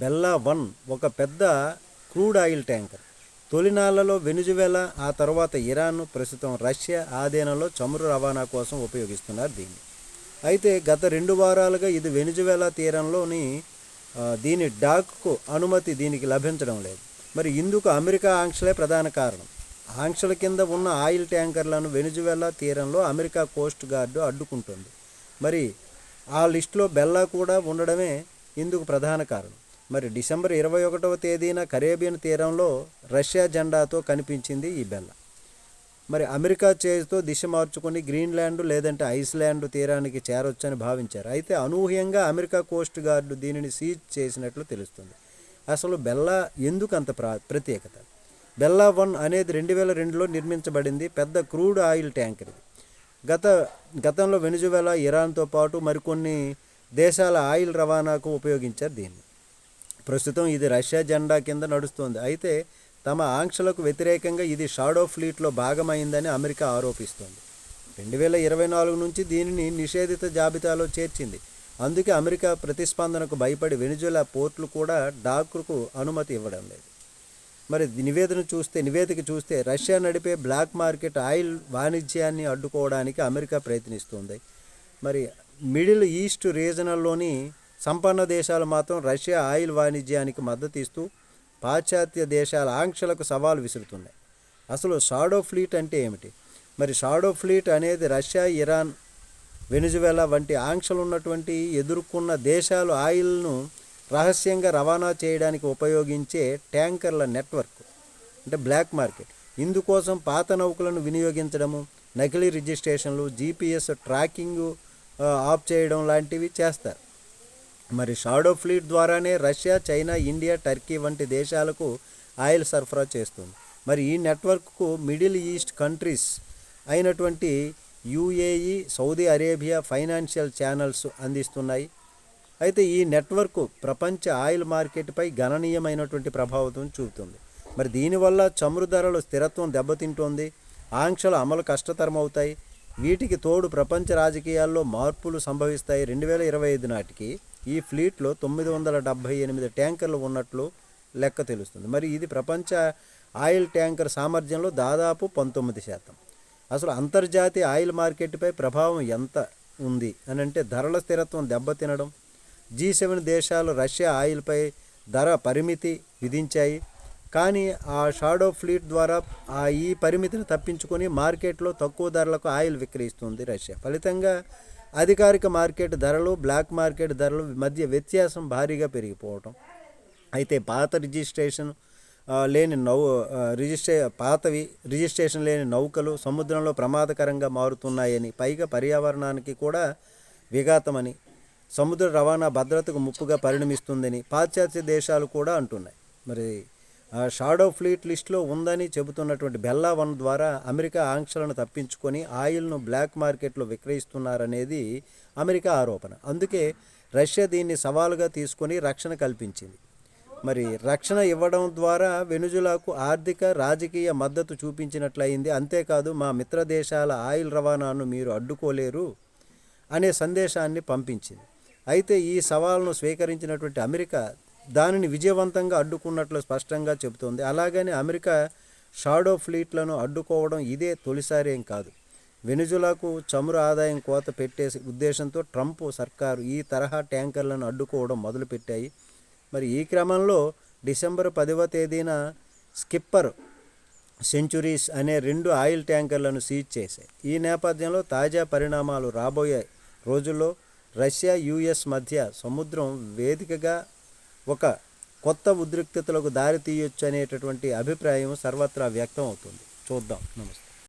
Bella one ఒక పెద్ద crude oil tanker. తొలినాళ్ళలో వెనుజువెలా ఆ తర్వాత ఇరాన్ ప్రస్తుతం రష్యా ఆధీనంలో చమురు రవాణా కోసం ఉపయోగిస్తున్నారు దీన్ని. అయితే గత రెండు వారాలుగా ఇది వెనుజువెలా తీరంలోని దీని డాక్కు అనుమతి దీనికి లభించడం లేదు. మరి ఇందుకు అమెరికా ఆంక్షలే ప్రధాన కారణం. ఆంక్షల కింద ఉన్న ఆయిల్ ట్యాంకర్లను వెనుజువెలా తీరంలో అమెరికా కోస్ట్ గార్డు అడ్డుకుంటుంది. మరి ఆ లిస్టులో బెల్లా కూడా ఉండడమే ఇందుకు ప్రధాన కారణం. మరి డిసెంబర్ ఇరవై ఒకటవ తేదీన కరేబియన్ తీరంలో రష్యా జెండాతో కనిపించింది ఈ బెల్ల. మరి అమెరికా చేతితో దిశ మార్చుకొని గ్రీన్లాండ్ లేదంటే ఐస్లాండ్ తీరానికి చేరొచ్చని భావించారు. అయితే అనూహ్యంగా అమెరికా కోస్ట్ గార్డు దీనిని సీజ్ చేసినట్లు తెలుస్తుంది. అసలు బెల్లా ఎందుకు అంత ప్రా ప్రత్యేకత? బెల్లా వన్ అనేది రెండు వేల రెండులో నిర్మించబడింది పెద్ద క్రూడ్ ఆయిల్ ట్యాంకర్ ఇది గత గతంలో వెనుజువెలా ఇరాన్తో పాటు మరికొన్ని దేశాల ఆయిల్ రవాణాకు ఉపయోగించారు దీన్ని. ప్రస్తుతం ఇది రష్యా జెండా కింద నడుస్తోంది. అయితే తమ ఆంక్షలకు వ్యతిరేకంగా ఇది షాడో ఫ్లీట్లో భాగమైందని అమెరికా ఆరోపిస్తోంది. రెండు వేల ఇరవై నాలుగు నుంచి దీనిని నిషేధిత జాబితాలో చేర్చింది. అందుకే అమెరికా ప్రతిస్పందనకు భయపడి వెనుజులా పోర్టులు కూడా డాక్కు అనుమతి ఇవ్వడం లేదు. మరి నివేదన చూస్తే నివేదిక చూస్తే రష్యా నడిపే బ్లాక్ మార్కెట్ ఆయిల్ వాణిజ్యాన్ని అడ్డుకోవడానికి అమెరికా ప్రయత్నిస్తుంది. మరి మిడిల్ ఈస్ట్ రీజనల్లోని సంపన్న దేశాలు మాత్రం రష్యా ఆయిల్ వాణిజ్యానికి మద్దతు ఇస్తూ పాశ్చాత్య దేశాల ఆంక్షలకు సవాలు విసురుతున్నాయి. అసలు షాడో ఫ్లీట్ అంటే ఏమిటి? మరి షాడో ఫ్లీట్ అనేది రష్యా ఇరాన్ వెనుజువెలా వంటి ఆంక్షలు ఉన్నటువంటి ఎదుర్కొన్న దేశాలు ఆయిల్ను రహస్యంగా రవాణా చేయడానికి ఉపయోగించే ట్యాంకర్ల నెట్వర్క్ అంటే బ్లాక్ మార్కెట్. ఇందుకోసం పాత నౌకలను వినియోగించడము నకిలీ రిజిస్ట్రేషన్లు జీపీఎస్ ట్రాకింగ్ ఆఫ్ చేయడం లాంటివి చేస్తారు. మరి షాడో ఫ్లీట్ ద్వారానే రష్యా చైనా ఇండియా టర్కీ వంటి దేశాలకు ఆయిల్ సరఫరా చేస్తుంది. మరి ఈ నెట్వర్క్కు మిడిల్ ఈస్ట్ కంట్రీస్ అయినటువంటి UAE Saudi Arabia financial channels అందిస్తున్నాయి. అయితే ఈ నెట్వర్క్ ప్రపంచ ఆయిల్ మార్కెట్పై గణనీయమైనటువంటి ప్రభావం చూపుతుంది. మరి దీనివల్ల చమురు ధరలు స్థిరత్వం దెబ్బతింటోంది. ఆంక్షలు అమలు కష్టతరం అవుతాయి వీటికి తోడు ప్రపంచ రాజకీయాల్లో మార్పులు సంభవిస్తాయి. రెండు వేల ఇరవై ఐదు నాటికి ఈ ఫ్లీట్లో తొమ్మిది వందల డెబ్భై ఎనిమిది ట్యాంకర్లు ఉన్నట్లు లెక్క తెలుస్తుంది. మరి ఇది ప్రపంచ ఆయిల్ ట్యాంకర్ సామర్థ్యంలో దాదాపు పంతొమ్మిది శాతం. అసలు అంతర్జాతీయ ఆయిల్ మార్కెట్పై ప్రభావం ఎంత ఉంది అని అంటే ధరల స్థిరత్వం దెబ్బతినడం జీ సెవెన్ దేశాలు రష్యా ఆయిల్పై ధర పరిమితి విధించాయి. కానీ ఆ షాడో ఫ్లీట్ ద్వారా ఆ ఈ పరిమితిని తప్పించుకొని మార్కెట్లో తక్కువ ధరలకు ఆయిల్ విక్రయిస్తుంది రష్యా. ఫలితంగా అధికారిక మార్కెట్ ధరలు బ్లాక్ మార్కెట్ ధరలు మధ్య వ్యత్యాసం భారీగా పెరిగిపోవటం. అయితే పాత రిజిస్ట్రేషన్ లేని నౌ రిజిస్ట్రే పాతవి రిజిస్ట్రేషన్ లేని నౌకలు సముద్రంలో ప్రమాదకరంగా మారుతున్నాయని పైగా పర్యావరణానికి కూడా విఘాతమని సముద్ర రవాణా భద్రతకు ముప్పుగా పరిణమిస్తుందని పాశ్చాత్య దేశాలు కూడా అంటున్నాయి. మరి షాడో ఫ్లీట్ లిస్టులో ఉందని చెబుతున్నటువంటి బెల్లా వన్ ద్వారా అమెరికా ఆంక్షలను తప్పించుకొని ఆయిల్ను బ్లాక్ మార్కెట్లో విక్రయిస్తున్నారనేది అమెరికా ఆరోపణ. అందుకే రష్యా దీన్ని సవాలుగా తీసుకొని రక్షణ కల్పించింది. మరి రక్షణ ఇవ్వడం ద్వారా వెనుజులాకు ఆర్థిక రాజకీయ మద్దతు చూపించినట్లయింది. అంతేకాదు మా మిత్ర దేశాల ఆయిల్ రవాణాను మీరు అడ్డుకోలేరు అనే సందేశాన్ని పంపించింది. అయితే ఈ సవాల్ను స్వీకరించినటువంటి అమెరికా దానిని విజయవంతంగా అడ్డుకున్నట్లు స్పష్టంగా చెబుతోంది. అలాగని అమెరికా షాడో ఫ్లీట్లను అడ్డుకోవడం ఇదే తొలిసారి ఏం కాదు. వెనుజులాకు చమురు ఆదాయం కోత పెట్టే ఉద్దేశంతో ట్రంప్ సర్కారు ఈ తరహా ట్యాంకర్లను అడ్డుకోవడం మొదలుపెట్టాయి. మరి ఈ క్రమంలో డిసెంబర్ పదవ తేదీన స్కిప్పర్ సెంచురీస్ అనే రెండు ఆయిల్ ట్యాంకర్లను సీజ్ చేశాయి. ఈ నేపథ్యంలో తాజా పరిణామాలు రాబోయే రోజుల్లో రష్యా యుఎస్ మధ్య సముద్రం వేదికగా ఒక కొత్త ఉద్రిక్తతలకు దారి తీయొచ్చు అనేటటువంటి అభిప్రాయం సర్వత్రా వ్యక్తం అవుతుంది. చూద్దాం. నమస్తే.